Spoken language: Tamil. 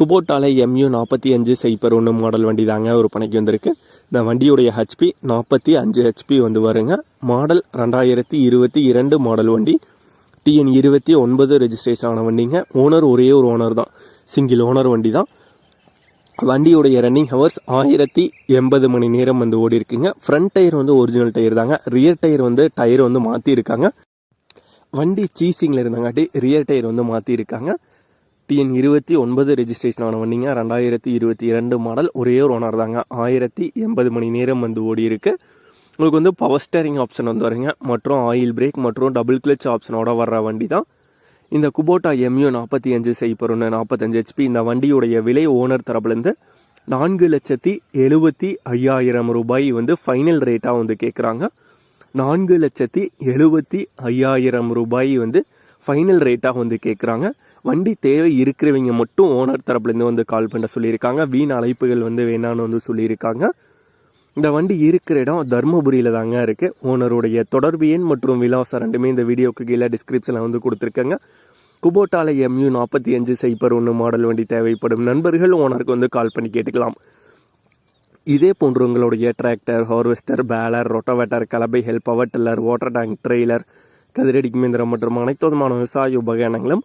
குபோட்டால எம்யூ நாற்பத்தி அஞ்சு சைப்பர் ஒன்று மாடல் வண்டி தாங்க ஒரு பணிக்கு வந்திருக்கு. இந்த வண்டியுடைய ஹெச்பி நாற்பத்தி அஞ்சு ஹெச்பி வந்து வருங்க. மாடல் ரெண்டாயிரத்தி இருபத்தி இரண்டு மாடல் வண்டி. டிஎன் இருபத்தி ஒன்பது ரெஜிஸ்ட்ரேஷன் ஆன வண்டிங்க. ஓனர் ஒரே ஒரு ஓனர் தான். சிங்கிள் ஓனர் வண்டி தான் வண்டியுடைய ரன்னிங் ஹவர்ஸ் ஆயிரத்தி எண்பது மணி நேரம் வந்து ஓடி இருக்குங்க ஃப்ரண்ட் டயர் வந்து ஒரிஜினல் டயர் தாங்க. ரியர் டயர் வந்து டயர் வந்து மாற்றி இருக்காங்க வண்டி சீசிங்கில் இருந்தாங்காட்டி ரியர் டயர் வந்து மாற்றி இருக்காங்க டிஎன் இருபத்தி ஒன்பது ரெஜிஸ்ட்ரேஷன் ஆன வண்டிங்க. ரெண்டாயிரத்தி இருபத்தி இரண்டு மாடல் ஒரே ஒரு ஓனர் தாங்க. ஆயிரத்தி எண்பது மணி நேரம் வந்து ஓடி இருக்கு. உங்களுக்கு வந்து பவர் ஸ்டேரிங் ஆப்ஷன் வந்து வருங்க. மற்றும் ஆயில் பிரேக் மற்றும் டபுள் கிளச் ஆப்ஷனோட வர்ற வண்டி தான் இந்த குபோட்டா எம்யூ நாற்பத்தி அஞ்சு செய்ப்பர் ஒன்று நாற்பத்தஞ்சு ஹெச்பி இந்த வண்டியுடைய விலை ஓனர் தரப்புலேருந்து நான்கு லட்சத்தி எழுபத்தி ஐயாயிரம் ரூபாய் வந்து ஃபைனல் ரேட்டாக வந்து கேட்குறாங்க நான்கு லட்சத்தி எழுபத்தி ஐயாயிரம் ரூபாய் வந்து ஃபைனல் ரேட்டாக வந்து கேட்குறாங்க வண்டி தேவை இருக்கிறவங்க மட்டும் ஓனர் தரப்புலேருந்து வந்து கால் பண்ண சொல்லியிருக்காங்க. வீண் அழைப்புகள் வந்து வேணான்னு வந்து சொல்லியிருக்காங்க. இந்த வண்டி இருக்கிற இடம் தருமபுரியில் தாங்க இருக்குது ஓனருடைய தொடர்பு எண் மற்றும் விலாசம் ரெண்டுமே இந்த வீடியோக்கு கீழே டிஸ்கிரிப்ஷனில் வந்து கொடுத்துருக்கேங்க. குபோட்டால எம்யூ நாற்பத்தி அஞ்சு சைப்பர் ஒன்று மாடல் வண்டி தேவைப்படும் நண்பர்கள் ஓனருக்கு வந்து கால் பண்ணி கேட்டுக்கலாம். இதே போன்று உங்களுடைய டிராக்டர் ஹார்வெஸ்டர் பேலர் ரொட்டவேட்டர் கலப்பை help power tiller water tank trailer கதிரடி மிந்திரம் மற்றும் அனைத்து விதமான விவசாய உபகரணங்களும்